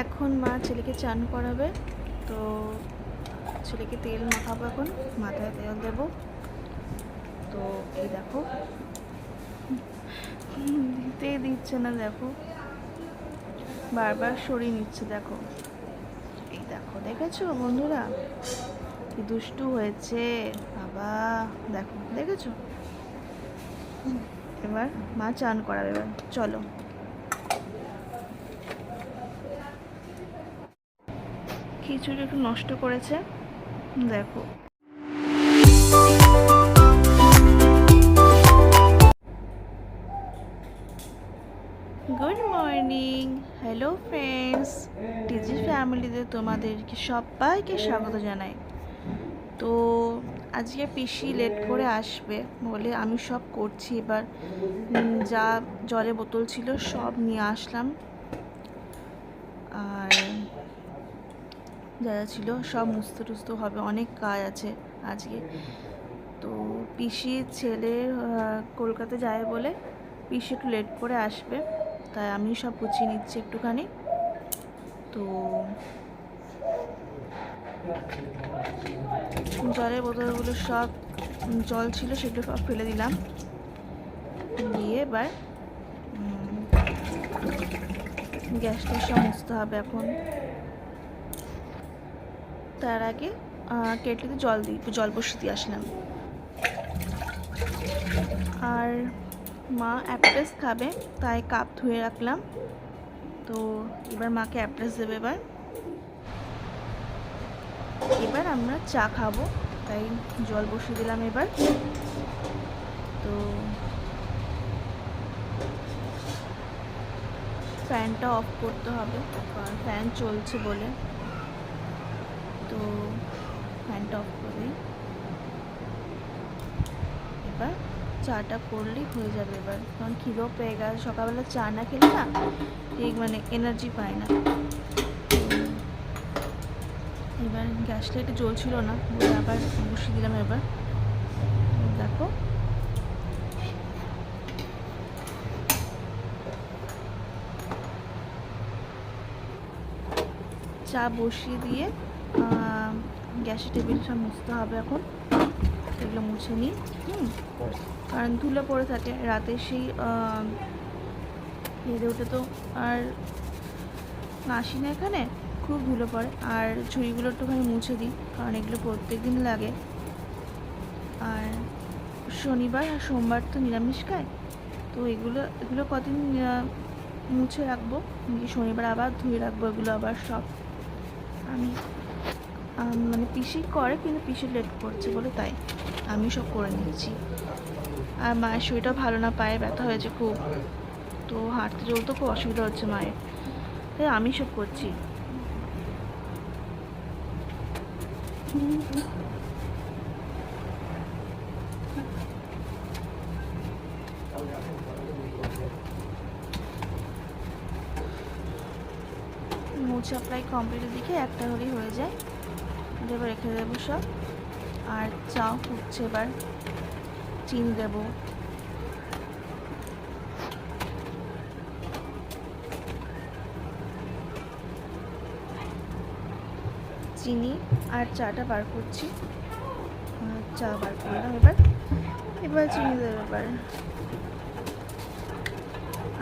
এখন মা ছেলেকে চান করাবে, তো ছেলেকে তেল মাখাবো এখন, মাথায় তেল দেব। তো এই দেখো, দিতে দিচ্ছে না দেখো, বারবার সরিয়ে নিচ্ছে দেখো। এই দেখো, দেখেছ বন্ধুরা? কি দুষ্টু হয়েছে, বাবা, দেখো, দেখেছ? এবার মা চান করাবে, এবার চলো। খিচুড়ি একটু নষ্ট করেছে। দেখো। Good morning hello friends TG ফ্যামিলিতে তোমাদেরকে সবাইকে স্বাগত জানাই। তো আজকে পিসি লেট করে আসবে বলে আমি সব করছি। এবার যা জলের বোতল ছিল সব নিয়ে আসলাম। যা ছিল সব মুস্ত টুস্ত হবে, অনেক কাজ আছে আজকে। তো পিসির ছেলে কলকাতা যায় বলে পিসি একটু লেট করে আসবে, তাই আমি সব গুছিয়ে নিচ্ছি একটুখানি। তো জলের বোতলগুলো সব জল ছিল সেগুলো সব ফেলে দিলাম। দিয়ে এবার গ্যাসটা সব মুছতে হবে এখন। তার আগে কেটলিতে জল দিই জল বসিয়ে দিয়ে আসলাম। আর মা অ্যাপ্রেস খাবে, তাই কাপ ধুয়ে রাখলাম। তো এবার মাকে অ্যাপ্রেস দেবে এবার। এবার আমরা চা খাব, তাই জল বসিয়ে দিলাম এবার। তো ফ্যানটা অফ করতে হবে ফ্যান চলছে বলে। তো ফ্যানটা অফ করে। এবার চাটা করলেই হয়ে যাবে এবার। কারণ খিদেও পেয়ে গেছে সকালবেলা চা না খেলে না ঠিক মানে এনার্জি পায় না। এবার গ্যাসটা একটু জ্বলছিল না, বলে আবার বসিয়ে দিলাম এবার। দেখো। চা বসিয়ে দিয়ে গ্যাসের টেবিল সব মুছতে হবে এখন। এগুলো মুছে নিই হুম। কারণ ধুলো পড়ে থাকে। রাতে সেই হেঁটে উঠে তো আর আসি না এখানে খুব ধুলো পড়ে। আর ঝুড়িগুলো একটুখানি মুছে দিই কারণ এগুলো প্রত্যেক দিন লাগে। আর শনিবার আর সোমবার তো নিরামিষ খায়। তো এগুলো এগুলো কদিন মুছে রাখব? শনিবার আবার ধুয়ে রাখব এগুলো আবার সব? আম, মানে পিসি করে কিন্তু পিসি লেট করছে বলে তাই আমি সব করে নিচ্ছি আর মায়ের শরীরটা ভালো না, পায়ে ব্যথা হয়েছে খুব। তো হাঁটতে চলতে খুব অসুবিধা হচ্ছে মায়ের। তাই আমি সব করছি। মোছা প্রায় কমপ্লিটের দিকে একটা হলেই হয়ে যায়। এটা এবার রেখে দেবো সব। আর চা ফুটছে এবার। চিনি দেবো। চিনি আর চাটা বার করছি। চা বার করলাম এবার। এবার চিনি দেবো এবার।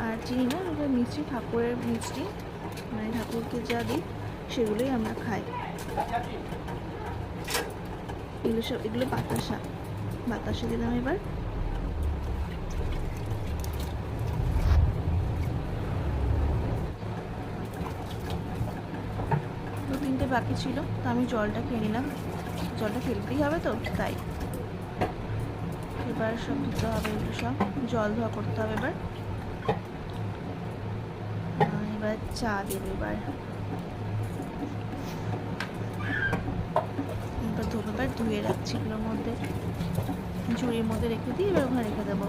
আর চিনি না এবার মিষ্টি ঠাকুরের মিষ্টি। মানে ঠাকুরকে যা দিই, সেগুলোই আমরা খাই। এগুলো সব এগুলো বাতাসা। বাতাসা দিলাম এবার। দু তিনটে বাকি ছিল, তো আমি জলটা খেয়ে নিলাম। জলটা ফেলতেই হবে তো, তাই। এবার সব দিতে হবে এগুলো সব। জল ধোয়া করতে হবে এবার। এবার চা দেবে এবার। রাখছি এগুলোর মধ্যে ঝুড়ির মধ্যে রেখে দিয়ে এবার ওখানে রেখে দেবো।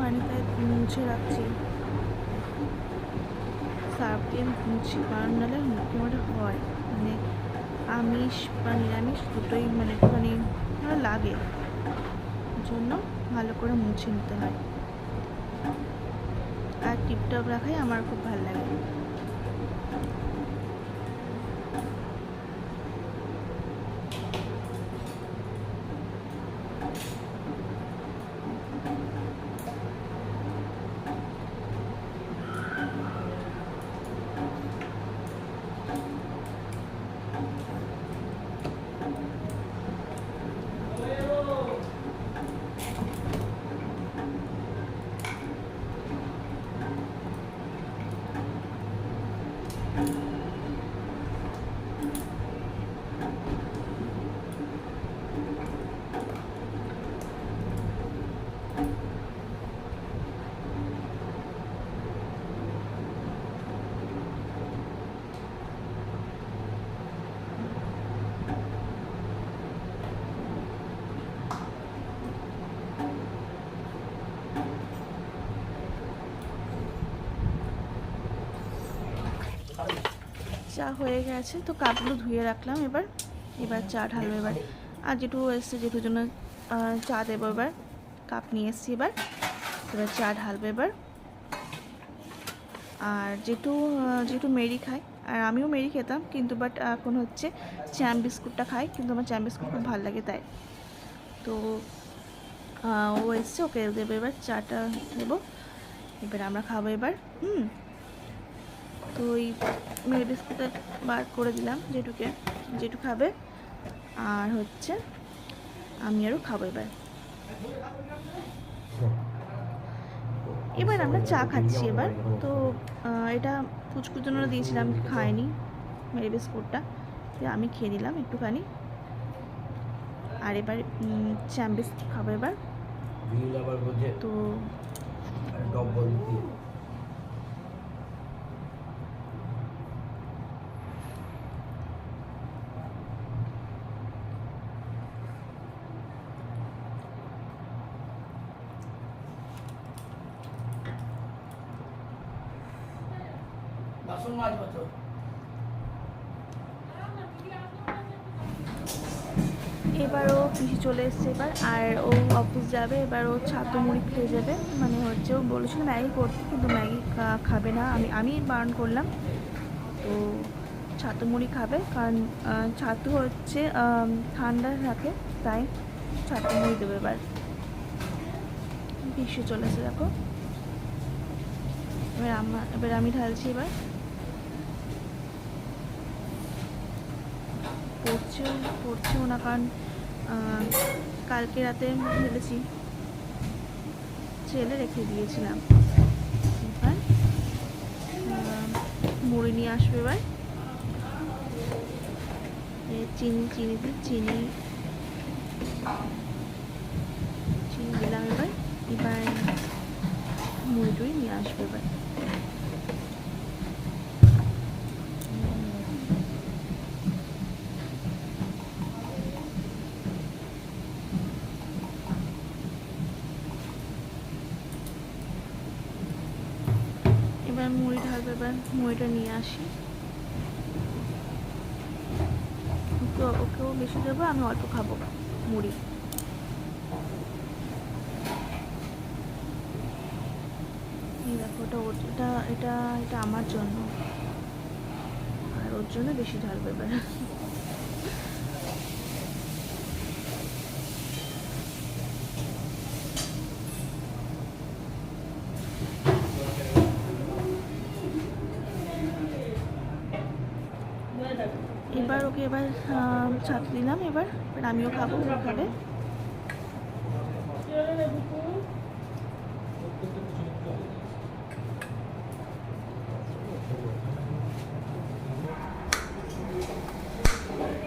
হয়নি তাই মুছে রাখছি। সার্ফ দিয়ে মুছি, কারণ নাহলে মুখমাটা হয়। মানে আমিষ বা নিরামিষ দুটোই মানে একটুখানি লাগে। জন্য ভালো করে মুছে নিতে হয়। আর টিপটপ রাখাই আমার খুব ভালো লাগে। চা হয়ে গেছে, তো কাপগুলো ধুয়ে রাখলাম এবার। এবার চা ঢালবো এবার। আর যেটু এসছে, যেটুর জন্য চা দেবো এবার। কাপ নিয়ে এসছি এবার। এবার চা ঢালবো এবার। আর যেটু যেটু মেরি খায় আর আমিও মেরি খেতাম, কিন্তু বাট এখন হচ্ছে চ্যাম বিস্কুটটা খাই, কিন্তু আমার চ্যাম বিস্কুট খুব ভালো লাগে তাই। তো ও এসছে, ওকে দেবো এবার, চাটা দেবো। এবার আমরা খাব এবার, হুম? তো ওই মেরি বিস্কুটটা বার করে দিলাম যেটুকে যেটু খাবে। আর হচ্ছে আমি আরও খাব এবার। এবার আমরা চা খাচ্ছি এবার। তো এটা পুচকুর জন্য দিয়েছিলাম খায়নি মেরি বিস্কুটটা। তো আমি খেয়ে নিলাম একটুখানি। আর এবার চ্যাম বিস্কুট খাব এবার। তো মাজবো এবার ও পিসি চলে এসছে এবার, আর ও অফিস যাবে, এবার ও ছাতু মুড়ি খেয়ে যাবে। মানে হচ্ছে ও বলেছিল ম্যাগি করতে, কিন্তু ম্যাগি খাবে না। আমি আমি বারণ করলাম। তো ছাতু মুড়ি খাবে, কারণ ছাতু হচ্ছে ঠান্ডা থাকে, তাই ছাতু মুড়ি দেবে এবার। পিসি চলে এসে দেখো। এবার আমার এবার আমি ঢালছি এবার। পড়ছেও পড়ছেও না, কারণ কালকে রাতে ঢেলেছি ছেলে রেখে দিয়েছিলাম। এবার মুড়ি নিয়ে আসবে এবার। চিনি চিনি দিয়ে চিনি চিনি দিলাম এবার। এবার মুড়ি টুড়ি নিয়ে আসবে এবার মুড়ি মুড়িটা নিয়ে আসি। তো ওকেও বেশি দেবো, আমি অল্প খাব মুড়ি। দেখো, ওটা এটা এটা আমার জন্য। আর ওর জন্য বেশি ঢালবে এবার ওকে এবার ছাত্র দিলাম এবার এবার আমিও খাব খাবে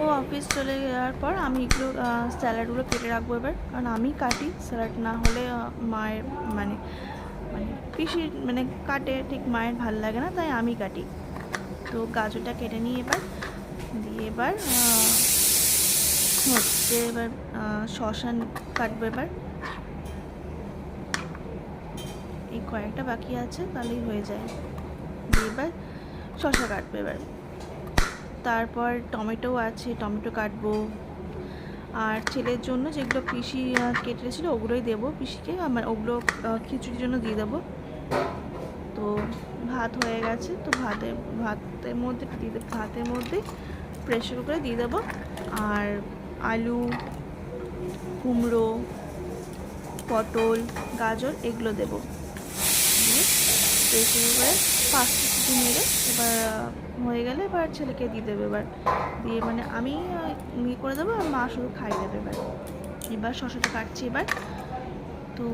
ও, অফিস চলে যাওয়ার পর আমি এগুলো স্যালাডগুলো কেটে রাখব এবার। কারণ আমি কাটি, স্যালাড না হলে মায়ের মানে মানে পিসির মানে কাটে, ঠিক মায়ের ভালো লাগে না, তাই আমি কাটি। তো গাজরটা কেটে নিই এবার। দিয়ে এবার হচ্ছে এবার শশা কাটবো এবার। এই কয়েকটা বাকি আছে তাহলেই হয়ে যায়। এবার শশা কাটবে এবার। তারপর টমেটো আছে টমেটো কাটবো। আর ছেলের জন্য যেগুলো পিসি আহ, কেটে রেখেছিলো ওগুলোই দেবো পিসিকে। আমার ওগুলো খিচুড়ির জন্য দিয়ে দেবো। তো ভাত হয়ে গেছে তো ভাতের ভাতের মধ্যে দিয়ে ভাতের মধ্যে প্রেশার কুকারে দিয়ে দেবো। আর আলু, কুমড়ো, পটল, গাজর এগুলো দেবো। দিয়ে কুকারে পাঁচটা সিটি মেরে এবার হয়ে গেলে এবার ছেলেকে দিয়ে দেবে এবার। দিয়ে মানে আমি ইয়ে করে দেবো আর মা শুধু খাই দেবে এবার। এবার শশাটা কাটছি এবার। তো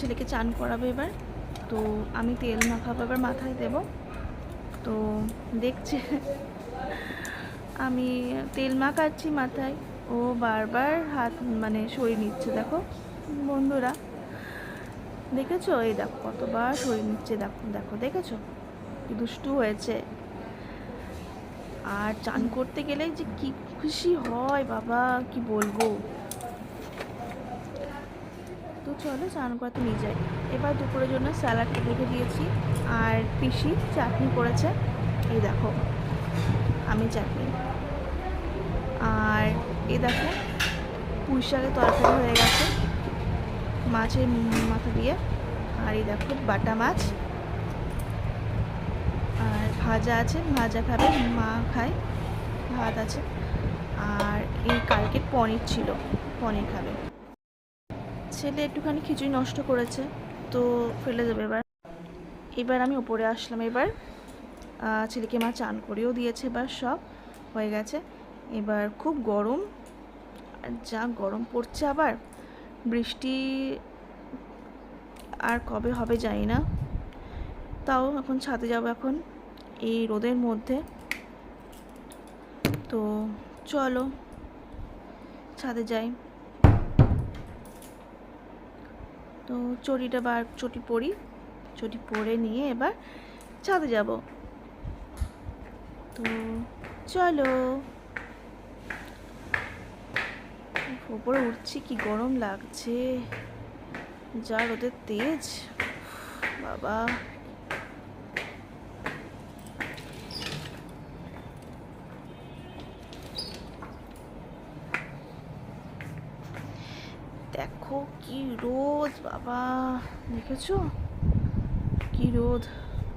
ছেলেকে চান করাবে এবার। তো আমি তেল মাখাবো এবার মাথায় দেব। তো দেখছে, আমি তেল মাখাচ্ছি মাথায়। ও বারবার হাত মানে সরিয়ে নিচ্ছে, দেখো। বন্ধুরা, দেখেছ? এই দেখো, কতবার সরিয়ে নিচ্ছে, দেখো দেখো, দেখেছ? দুষ্টু হয়েছে। আর চান করতে গেলে যে কি খুশি হয়, বাবা, কি বলব? তো চলো স্নান করতে নিয়ে যাই। এবার দুপুরের জন্য স্যালাডটা রেখে দিয়েছি। আর পিসি চাটনি করেছে। এই দেখো, আমি চাটনি। আর এই দেখো, পুঁই শাকের তরকারি হয়ে গেছে মাছের মাথা দিয়ে। আর এই দেখো, বাটা মাছ। আর ভাজা আছে, ভাজা খাবে, মা খায়, ভাত আছে। আর এই কালকে পনির ছিল, পনির খাবে। ছেলে একটুখানি খিচুড়ি নষ্ট করেছে, তো ফেলে দেবে এবার। এবার আমি ওপরে আসলাম এবার। ছেলেকে মা চান করেও দিয়েছে এবার, সব হয়ে গেছে। এবার খুব গরম, আর যা গরম পড়ছে আবার, বৃষ্টি আর কবে হবে জানি না। তাও এখন ছাদে যাব এখন, এই রোদের মধ্যে। তো চলো, ছাদে যাই। তো চটিটা বার, চটি পরি। চটি পরে নিয়ে এবার ছাদে যাব। তো চলো। ওপরে উঠছি, কি গরম লাগছে। যা রোদের তেজ। বাবা। দেখো কি রোদ। বাবা। দেখেছ? কি রোদ।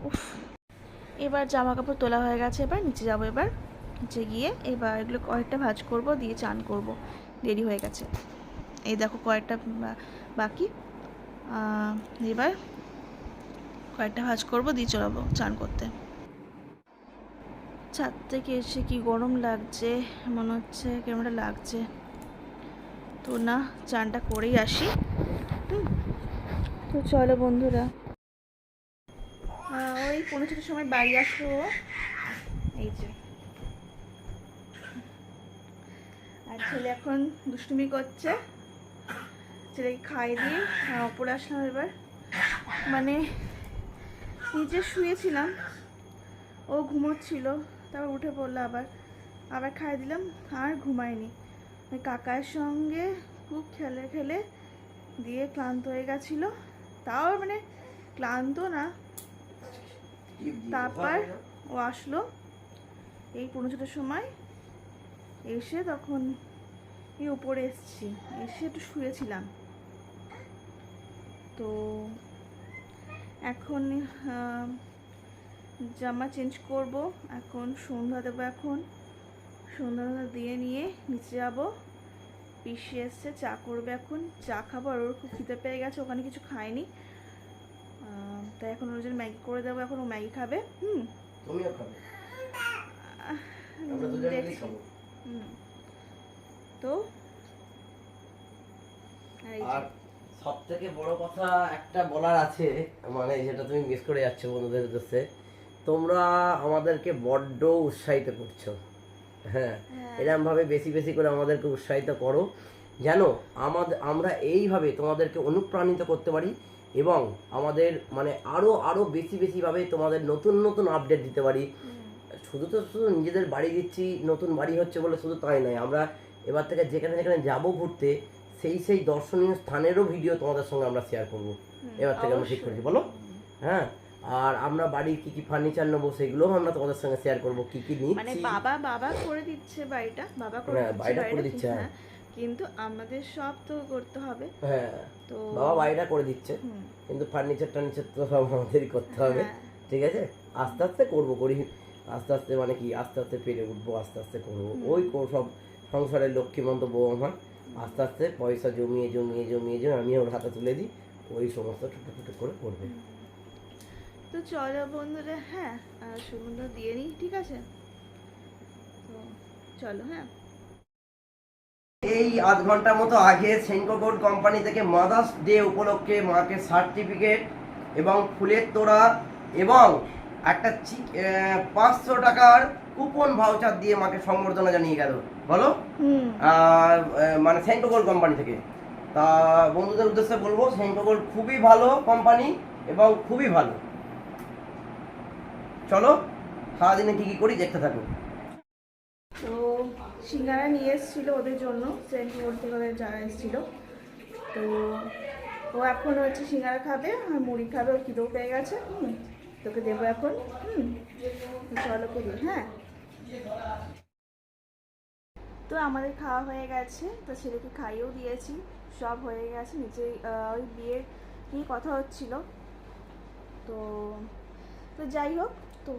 উফ। এবার জামা কাপড় তোলা হয়ে গেছে, এবার নিচে যাব এবার। নিচে গিয়ে এবার এগুলো কয়েকটা ভাজ করব, দিয়ে চান করব। দেরি হয়ে গেছে। এই দেখো কয়েকটা বাকি। এবার কয়েকটা ভাজ করব, দিয়ে চলাবো চান করতে। ছাদ থেকে এসে কি গরম লাগছে? মনে হচ্ছে কেমনটা লাগছে। তো না, চানটা করেই আসি। তো চলো বন্ধুরা। ওই পনেরো ছটার সময় বাড়ি আসব এই যে। আর ছেলে এখন দুষ্টুমি করছে। ছেলেকে খাইয়ে দিয়ে আহ, ওপরে আসলাম এবার। মানে নিচে শুয়েছিলাম। ও ঘুমোচ্ছিল তারপর উঠে পড়ল আবার। আবার খাইয়ে দিলাম আর ঘুমায়নি। কাকার সঙ্গে খুব খেলে খেলে দিয়ে ক্লান্ত হয়ে গেছিল। তাও মানে ক্লান্ত না। তারপর ও আসলো এই পনেরো ছটার সময়। এসে তখন এই উপরে এসছি। এসে একটু শুয়েছিলাম। তো এখন জামা চেঞ্জ করব। এখন সন্ধ্যা দেবো এখন। সন্ধ্যা দিয়ে নিয়ে নিচে যাব। পিসি এসছে চা করবে এখন। চা খাবার ওর খুব খিদে পেয়ে গেছে ওখানে কিছু খায়নি। তাই এখন ওর জন্য ম্যাগি করে দেবো এখন ও ম্যাগি খাবে। হুম? তো? আর সব থেকে বড় কথা একটা বলার আছে মানে যেটা তুমি মিস করে যাচ্ছ বন্ধুদের কাছে তোমরা আমাদেরকে বড্ড উৎসাহিত করছ। হ্যাঁ হ্যাঁ। এরকম বেশি বেশি করে আমাদেরকে উৎসাহিত করো। যেন আমাদের আমরা এইভাবে তোমাদেরকে অনুপ্রাণিত করতে পারি এবং আমাদের মানে আরও আরও বেশি বেশিভাবে তোমাদের নতুন নতুন আপডেট দিতে পারি। শুধু তো শুধু নিজেদের বাড়ি দিচ্ছি নতুন বাড়ি হচ্ছে বলে শুধু তাই নয়। আমরা এবার থেকে যেখানে যেখানে যাব ঘুরতে সেই সেই দর্শনীয় স্থানেরও ভিডিও তোমাদের সঙ্গে আমরা শেয়ার করব। এবার থেকে আমরা ঠিক। করেছি বলো? হ্যাঁ। আর আমরা বাড়ির কি কি ফার্নিচার নেব সেগুলোও আমরা তোমাদের সঙ্গে শেয়ার করব কি কি মানে বাবা বাবা করে দিচ্ছে বাড়িটা বাবা করে হ্যাঁ, দিচ্ছে বাড়িটা করে দিচ্ছে, হ্যাঁ। কিন্তু আমাদের সব তো করতে হবে। হ্যাঁ তো বাবা বাড়িটা করে দিচ্ছে কিন্তু ফার্নিচার টার্নিচার তো সব আমাদেরই করতে হবে হ্যাঁ। ঠিক আছে? আস্তে আস্তে করব করি। আস্তে আস্তে মানে কি আস্তে আস্তে পেরে উঠবো আস্তে আস্তে করব। ওই সব সংসারের লক্ষ্মীমন্ত বউ আমার আস্তে আস্তে পয়সা জমিয়ে জমিয়ে জমিয়ে জমিয়ে আমি ওর হাতে তুলে দিই ওই সমস্ত ছোটো করে করবে। তো চলো বন্ধুরা হ্যাঁ সুগন্ধ দিয়ে নিই ঠিক আছে? তো চলো হ্যাঁ। এই আধ ঘণ্টার মতো আগে সেনকো গোল্ড কোম্পানি থেকে মাদার্স ডে উপলক্ষে মাকে সার্টিফিকেট এবং ফুলের তোড়া এবং একটা পাঁচশো টাকার কুপন ভাউচার দিয়ে মাকে সম্বর্ধনা জানিয়ে গেল। বলো? আর মানে সেন্টো গোল্ড কোম্পানি থেকে। তা বন্ধুদের উদ্দেশ্যে বলব সেন্টো গোল্ড খুবই ভালো কোম্পানি এবং খুবই ভালো। চলো, সারাদিনে কি কি করি দেখতে থাকো। তো সিঙ্গারা নিয়ে এসেছিল ওদের জন্য, সেন্ট মোড় থেকে ওদের যারা এসেছিল। তো ও এখন হচ্ছে সিঙ্গারা খাবে, আর মুড়ি খাবে, ও খিদেও পেয়ে গেছে, হুম, তোকে দেবো এখন, হুম, চলো করি হ্যাঁ। তো আমাদের খাওয়া হয়ে গেছে, তো ছেলেকে খাইয়েও দিয়েছি, সব হয়ে গেছে, নিচে ওই বিয়ের নিয়ে কথা হচ্ছিল। তো তো যাই হোক তো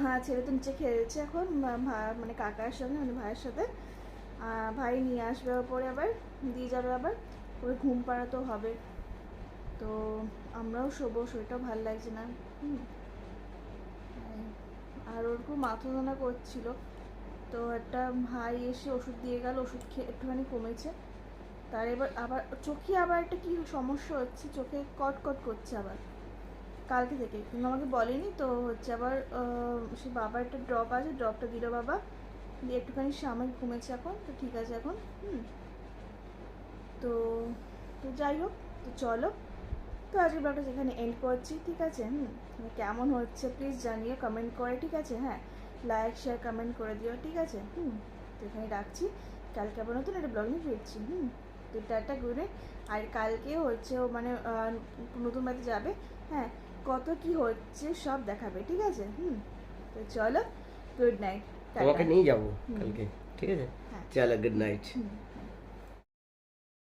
হ্যাঁ ছেলে তো নিচে খেয়েছে এখন মানে কাকার সঙ্গে মানে ভাইয়ের সাথে। ভাই নিয়ে আসবে ওপরে আবার, দিয়ে যাবে আবার। ওই ঘুম পাড়াতেও হবে। তো আমরাও শোবো, শরীরটাও ভালো লাগছে না। আর ওর খুব মাথা যন্ত্রণা করছিল। তো একটা ভাই এসে ওষুধ দিয়ে গেল, ওষুধ খেয়ে একটুখানি কমেছে। তার এবার আবার, চোখে আবার একটা কি সমস্যা হচ্ছে, চোখে কট কট করছে আবার। কালকে থেকে কিন্তু আমাকে বলেনি তো হচ্ছে আবার সে বাবার একটা ড্রপ আছে ড্রপটা দিল বাবা। দিয়ে একটুখানি সাময়িক কমেছে এখন, তো ঠিক আছে এখন, হুম। তো তো যাই হোক, তো চলো। তো আজকে ব্লগটা যেখানে এন্ড করছি, ঠিক আছে, হুম? মানে কেমন হচ্ছে প্লিজ জানিও কমেন্ট করে, ঠিক আছে হ্যাঁ? লাইক শেয়ার কমেন্ট করে দিও, ঠিক আছে, হুম? তো এখানে রাখছি। কালকে আবার নতুন একটা ব্লগ নিয়ে ফিরছি, হুম? তো টাটা ঘুরে আর কালকে হচ্ছে ও মানে নতুন বাড়িতে যাবে হ্যাঁ? কত কি হচ্ছে সব দেখাবে ঠিক আছে? হুম তো চলো গুড নাইট তোমাকে নিয়ে যাব কালকে ঠিক আছে? হ্যাঁ। চলো গুড নাইট